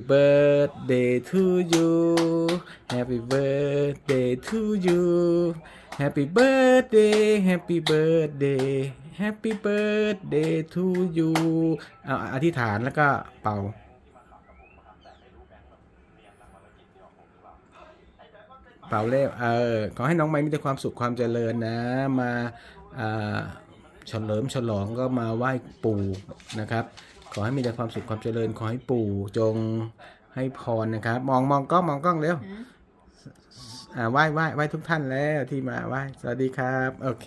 Happy birthday to you Happy birthday to you Happy birthday Happy birthday Happy birthday to you เอาอธิษฐานแล้วก็เป่าเป่าเล่เออขอให้น้องไม้มีแต่ความสุขความเจริญนะ มาเฉลิมฉลองก็มาไหว้ปู่นะครับ ขอให้มีแต่ความสุขความเจริญ ขอให้ปู่จงให้พรนะครับ มองมองกล้องมองกล้องเร็วอ่าไหว้ไหว้ไหว้ทุกท่านแล้วที่มาไหว้สวัสดีครับ โอเค